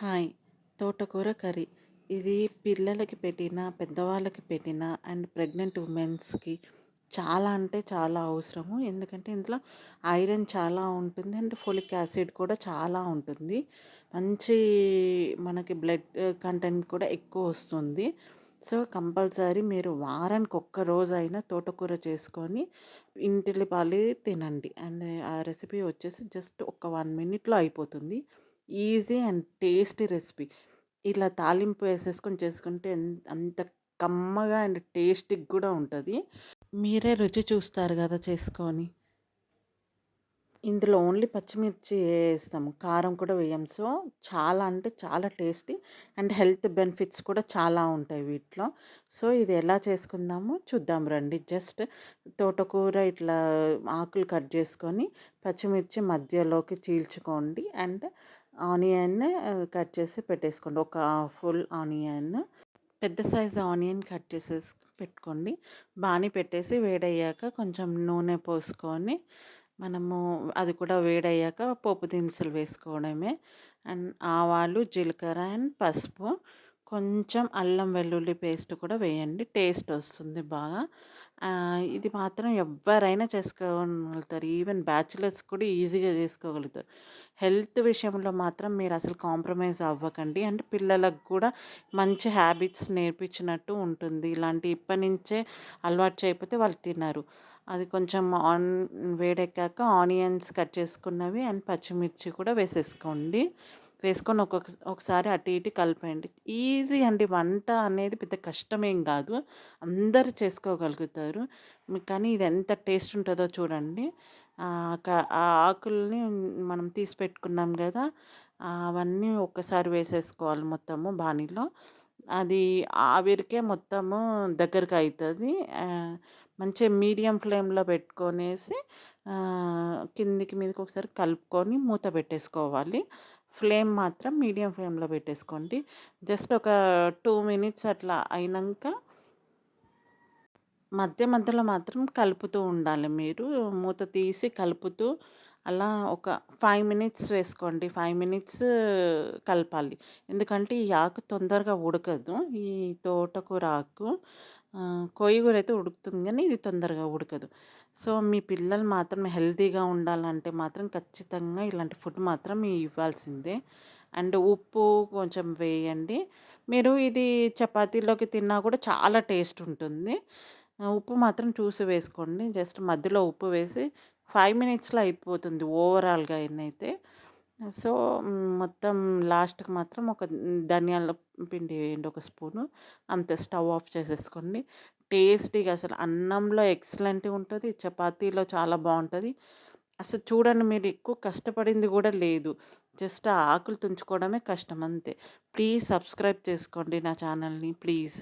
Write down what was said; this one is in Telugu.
హాయ్ తోటకూర కర్రీ. ఇది పిల్లలకి పెట్టిన పెద్దవాళ్ళకి పెట్టిన అండ్ ప్రెగ్నెంట్ ఉమెన్స్కి చాలా అంటే చాలా అవసరము. ఎందుకంటే ఇందులో ఐరన్ చాలా ఉంటుంది అండ్ ఫోలిక్ యాసిడ్ కూడా చాలా ఉంటుంది. మంచి మనకి బ్లడ్ కంటెంట్ కూడా ఎక్కువ వస్తుంది. సో కంపల్సరీ మీరు వారానికి ఒక్క రోజైనా తోటకూర చేసుకొని ఇంటిల్లిపాలి తినండి. అండ్ ఆ రెసిపీ వచ్చేసి జస్ట్ ఒక వన్ మినిట్లో అయిపోతుంది. Easy and tasty recipe. ఇలా తాలింపు వేసేసుకొని చేసుకుంటే అంత కమ్మగా అండ్ టేస్టీగా కూడా ఉంటుంది. మీరే రుచి చూస్తారు కదా చేసుకొని. ఇందులో ఓన్లీ పచ్చిమిర్చి వేస్తాము కారం కూడా వేయం. సో చాలా అంటే చాలా టేస్టీ అండ్ హెల్త్ బెనిఫిట్స్ కూడా చాలా ఉంటాయి వీటిలో. సో ఇది ఎలా చేసుకుందామో చూద్దాం రండి. జస్ట్ తోటకూర ఇట్లా ఆకులు కట్ చేసుకొని పచ్చిమిర్చి మధ్యలోకి చీల్చుకోండి అండ్ ఆనియన్ కట్ చేసి పెట్టేసుకోండి. ఒక ఫుల్ ఆనియన్ పెద్ద సైజు ఆనియన్ కట్ చేసేసి పెట్టుకోండి. బాగా పెట్టేసి వేడయ్యాక కొంచెం నూనె పోసుకొని మనము అది కూడా వేడయ్యాక పోపు దినుసులు వేసుకోవడమే. అండ్ ఆవాలు జీలకర్ర అండ్ పసుపు. కొంచెం అల్లం వెల్లుల్లి పేస్ట్ కూడా వేయండి. టేస్ట్ వస్తుంది బాగా. ఇది మాత్రం ఎవరైనా చేసుకోగలుగుతారు. ఈవెన్ బ్యాచిలర్స్ కూడా ఈజీగా చేసుకోగలుగుతారు. హెల్త్ విషయంలో మాత్రం మీరు అసలు కాంప్రమైజ్ అవ్వకండి. అంటే పిల్లలకు కూడా మంచి హ్యాబిట్స్ నేర్పించినట్టు ఉంటుంది. ఇలాంటి ఇప్పటి నుంచే అలవాటు చేయకపోతే వాళ్ళు తినరు. అది కొంచెం ఆన్ వేడెక్కాక ఆనియన్స్ కట్ చేసుకున్నవి అండ్ పచ్చిమిర్చి కూడా వేసేసుకోండి. వేసుకొని ఒక్కొక్క ఒకసారి అటు ఇటు కలిపేయండి. ఈజీ అండి. వంట అనేది పెద్ద కష్టమేం కాదు. అందరు చేసుకోగలుగుతారు. కానీ ఇది ఎంత టేస్ట్ ఉంటుందో చూడండి. ఆ ఆకుల్ని మనం తీసి పెట్టుకున్నాం కదా అవన్నీ ఒక్కసారి వేసేసుకోవాలి మొత్తము బాణీలో. అది ఆవిరికే మొత్తము దగ్గరికి అవుతుంది మంచి మీడియం ఫ్లేమ్లో పెట్టుకొనేసి కిందికి మీదకి ఒకసారి కలుపుకొని మూత పెట్టేసుకోవాలి. ఫ్లేమ్ మాత్రం మీడియం ఫ్లేమ్లో పెట్టేసుకోండి. జస్ట్ ఒక టూ మినిట్స్ అట్లా అయినాక మధ్య మధ్యలో మాత్రం కలుపుతూ ఉండాలి మీరు. మూత తీసి కలుపుతూ అలా ఒక ఫైవ్ మినిట్స్ వేసుకోండి. ఫైవ్ మినిట్స్ కలపాలి. ఎందుకంటే ఈ ఆకు తొందరగా ఉడకదు. ఈ తోటకూర ఆకు కొయ్యగూర అయితే ఉడుకుతుంది కానీ ఇది తొందరగా ఉడకదు. సో మీ పిల్లలు మాత్రం హెల్తీగా ఉండాలంటే మాత్రం ఖచ్చితంగా ఇలాంటి ఫుడ్ మాత్రం ఇవ్వాల్సిందే. అండ్ ఉప్పు కొంచెం వేయండి. మీరు ఇది చపాతీలోకి తిన్నా కూడా చాలా టేస్ట్ ఉంటుంది. ఉప్పు మాత్రం చూసి వేసుకోండి. జస్ట్ మధ్యలో ఉప్పు వేసి ఫైవ్ మినిట్స్లో అయిపోతుంది ఓవరాల్గా అయితే సో మొత్తం లాస్ట్కి మాత్రం ఒక ధనియాల పిండి వేయండి ఒక స్పూను. అంతే స్టవ్ ఆఫ్ చేసేసుకోండి. టేస్టీగా అసలు అన్నంలో ఎక్సలెంట్గా ఉంటుంది చపాతీలో చాలా బాగుంటుంది. అసలు చూడండి మీరు ఎక్కువ కష్టపడింది కూడా లేదు. జస్ట్ ఆకులు తుంచుకోవడమే కష్టం అంతే. ప్లీజ్ సబ్స్క్రైబ్ చేసుకోండి నా ఛానల్ని ప్లీజ్.